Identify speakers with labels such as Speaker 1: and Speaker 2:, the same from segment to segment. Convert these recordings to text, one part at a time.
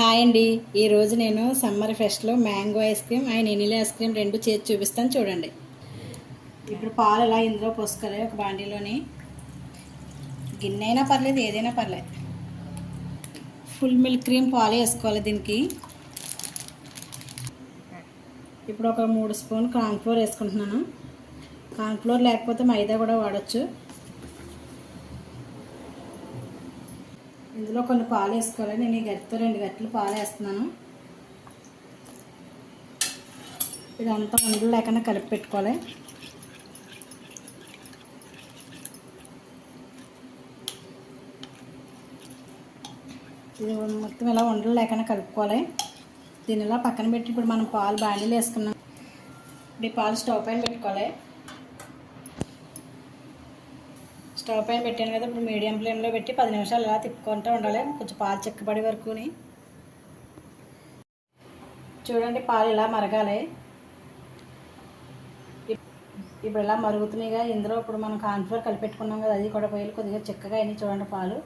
Speaker 1: Hi అండి. ఈరోజు నేను summer ఫెస్ట్లో mango ice cream and vanilla ice cream రెండు చేసి చూపిస్తాను చూడండి. ఇప్పుడు పాలు ఇలా ఇందులో పోసుకోవాలి ఒక బాండీలోని. గిన్నె అయినా పర్లేదు ఏదైనా పర్లేదు. ఫుల్ మిల్క్ క్రీమ్ పాలు వేసుకోవాలి దీనికి. ఇప్పుడు ఒక మూడు స్పూన్ కార్న్ఫ్లోర్ వేసుకుంటున్నాను. కార్న్ఫ్లోర్ లేకపోతే మైదా కూడా వాడచ్చు. ఇందులో కొన్ని పాలు వేసుకోవాలి. నేను ఈ గట్టితో రెండు గట్టలు పాలు వేస్తున్నాను. ఇదంతా ఉండలు లేకుండా కలిపి పెట్టుకోవాలి. ఇది మొత్తం ఇలా ఉండలు లేకుండా కలుపుకోవాలి. దీని ఇలా పక్కన పెట్టి ఇప్పుడు మనం పాలు బాండీలు వేసుకున్నాం. ఇప్పుడు ఈ పాలు స్టవ్ పైన పెట్టుకోవాలి. స్టవ్ పైన పెట్టాను కదా ఇప్పుడు మీడియం ఫ్లేమ్లో పెట్టి పది నిమిషాలు అలా తిప్పుకుంటూ ఉండాలి. కొంచెం పాలు చిక్కబడి వరకుని చూడండి పాలు ఇలా మరగాలి. ఇప్పుడు ఇలా మరుగుతున్నాయిగా ఇందులో ఇప్పుడు మనం కాన్ఫ్లోర్ కలిపెట్టుకున్నాం కదా అది కూడా పోయి కొద్దిగా చిక్కగా అయినాయి చూడండి పాలు.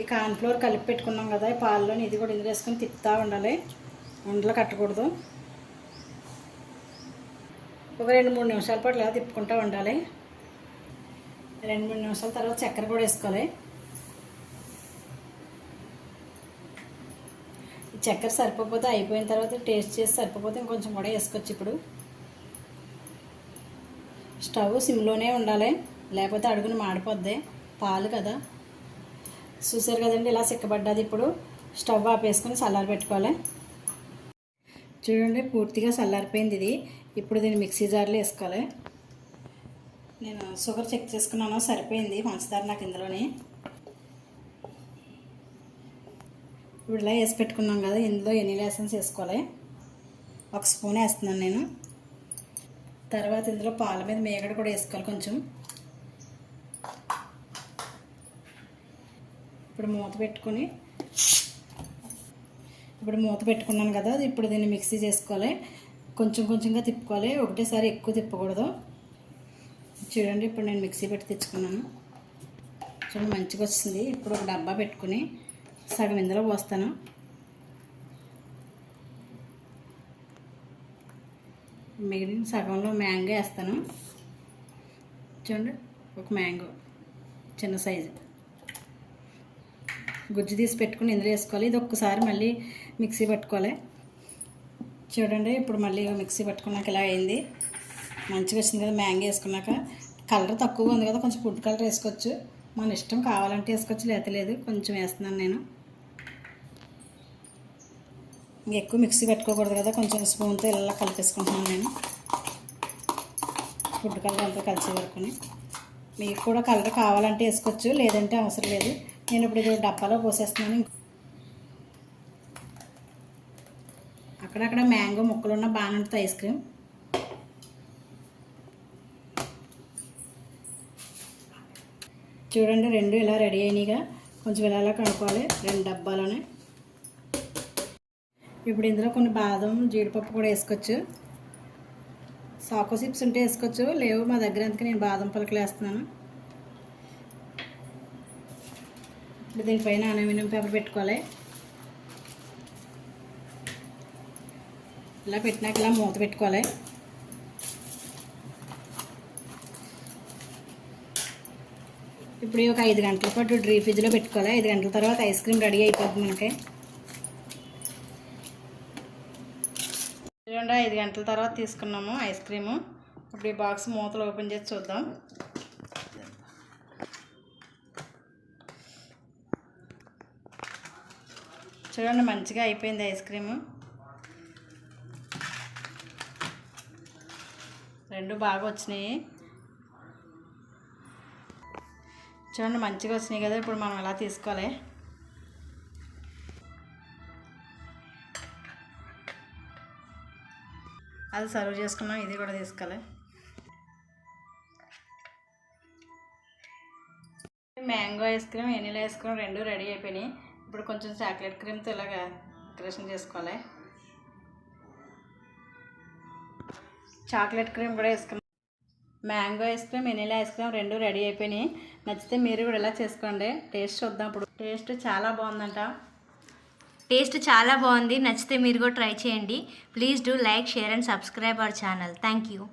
Speaker 1: ఈ కాన్ఫ్లోర్ కలిపి పెట్టుకున్నాం కదా ఈ పాలలో ఇది కూడా ఇందులో వేసుకొని తిప్పుతూ ఉండాలి. ఉండలు కట్టకూడదు. ఒక రెండు మూడు నిమిషాల పాటు ఇలా తిప్పుకుంటూ ఉండాలి. రెండు మూడు నిమిషాల తర్వాత చక్కెర కూడా వేసుకోవాలి. చక్కెర సరిపోతే అయిపోయిన తర్వాత టేస్ట్ చేసి సరిపోతే ఇంకొంచెం కూడా వేసుకోవచ్చు ఇప్పుడు. స్టవ్ సిమ్లోనే ఉండాలి. లేకపోతే అడుగును మాడిపోద్ది. పాలు కదా. చూసారు కదండి ఇలా సిక్కబడ్డది ఇప్పుడు. స్టవ్ ఆపేసుకొని చల్లారి పెట్టుకోవాలి. చూడండి పూర్తిగా చల్లారిపోయింది ఇది. ఇప్పుడు దీన్ని మిక్సీ జార్లో వేసుకోవాలి. నేను షుగర్ చెక్ చేసుకున్నాను సరిపోయింది. పంచదార నాకు ఇందులోని. ఇప్పుడు ఇలా వేసి పెట్టుకున్నాం కదా ఇందులో ఎన్ని లెసన్స్ వేసుకోవాలి? ఒక స్పూన్ వేస్తున్నాను నేను. తర్వాత ఇందులో పాల మీద మేగడ కూడా వేసుకోవాలి కొంచెం. ఇప్పుడు మూత పెట్టుకొని ఇప్పుడు మూత పెట్టుకున్నాను కదా ఇప్పుడు దీన్ని మిక్సీ చేసుకోవాలి. కొంచెం కొంచెంగా తిప్పుకోవాలి. ఒకటేసారి ఎక్కువ తిప్పకూడదు. చూడండి ఇప్పుడు నేను మిక్సీ పెట్టి తెచ్చుకున్నాను. చూడండి మంచిగా వచ్చింది. ఇప్పుడు ఒక డబ్బా పెట్టుకుని సగం ఇందులో పోస్తాను. మిగిలిన సగంలో మ్యాంగో వేస్తాను. చూడండి ఒక మ్యాంగో చిన్న సైజు. గుజ్జు తీసి పెట్టుకుని ఇందులో వేసుకోవాలి. ఇది ఒక్కసారి మళ్ళీ మిక్సీ పట్టుకోవాలి. చూడండి ఇప్పుడు మళ్ళీ మిక్సీ పట్టుకున్నాక ఇలా అయింది. మంచిగా వచ్చింది కదా మ్యాంగో వేసుకున్నాక. కలర్ తక్కువగా ఉంది కదా కొంచెం ఫుడ్ కలర్ వేసుకోవచ్చు. మన ఇష్టం కావాలంటే వేసుకోవచ్చు లేకపోతే లేదు. కొంచెం వేస్తున్నాను నేను. ఎక్కువ మిక్సీ పెట్టుకోకూడదు కదా కొంచెం స్పూన్తో ఇలా కలిపేసుకుంటున్నాను నేను. ఫుడ్ కలర్ అంతా కలిసి వరకుని మీకు కూడా కలర్ కావాలంటే వేసుకోవచ్చు లేదంటే అవసరం లేదు. నేను ఇప్పుడు ఇది డబ్బాలో పోసేస్తున్నాను. అక్కడక్కడ మ్యాంగో ముక్కలు ఉన్న బాగానే ఉంటుంది ఐస్ క్రీమ్. చూడండి రెండు ఇలా రెడీ అయినాయిగా. కొంచెం ఇలా ఇలా కనుక్కోవాలి రెండు డబ్బాలోనే. ఇప్పుడు ఇందులో కొన్ని బాదం జీడిపప్పు కూడా వేసుకోవచ్చు. సాకో సిప్స్ ఉంటే వేసుకోవచ్చు. లేవు మా దగ్గర అందుకే నేను బాదం పలుకులు వేస్తున్నాను. ఇప్పుడు దీనిపైన అల్యూమినియం పేపర్ పెట్టుకోవాలి. ఇలా పెట్టినాక ఇలా మూత పెట్టుకోవాలి. ఇప్పుడు ఒక ఐదు గంటల పాటు డ్రీ ఫ్రిడ్జ్లో పెట్టుకోవాలి. ఐదు గంటల తర్వాత ఐస్ క్రీమ్ రెడీ అయిపోతుంది మనకి. చూడండి ఐదు గంటల తర్వాత తీసుకున్నాము ఐస్ క్రీము. ఇప్పుడు ఈ బాక్స్ మూతలు ఓపెన్ చేసి చూద్దాం. చూడండి మంచిగా అయిపోయింది ఐస్ క్రీము. రెండు బాగా వచ్చినాయి. చూడండి మంచిగా వచ్చినాయి కదా ఇప్పుడు మనం ఎలా తీసుకోవాలి? అది సర్వ్ చేసుకున్నాం ఇది కూడా తీసుకోవాలి. Mango ice cream vanilla ice cream రెండు రెడీ అయిపోయినాయి. ఇప్పుడు కొంచెం చాక్లెట్ క్రీమ్తో ఇలాగా డెకరేషన్ చేసుకోవాలి. చాక్లెట్ క్రీమ్ కూడా వేసుకున్నాం mango ice cream vanilla ice cream రెండు రెడీ అయిపోయినాయి. నచ్చితే మీరు కూడా ఇలా చేసుకోండి. టేస్ట్ చూద్దాం ఇప్పుడు. టేస్ట్ చాలా బాగుందంట.
Speaker 2: టేస్ట్ చాలా బాగుంది. నచ్చితే మీరు కూడా ట్రై చేయండి. Please do like share and subscribe our channel. Thank you.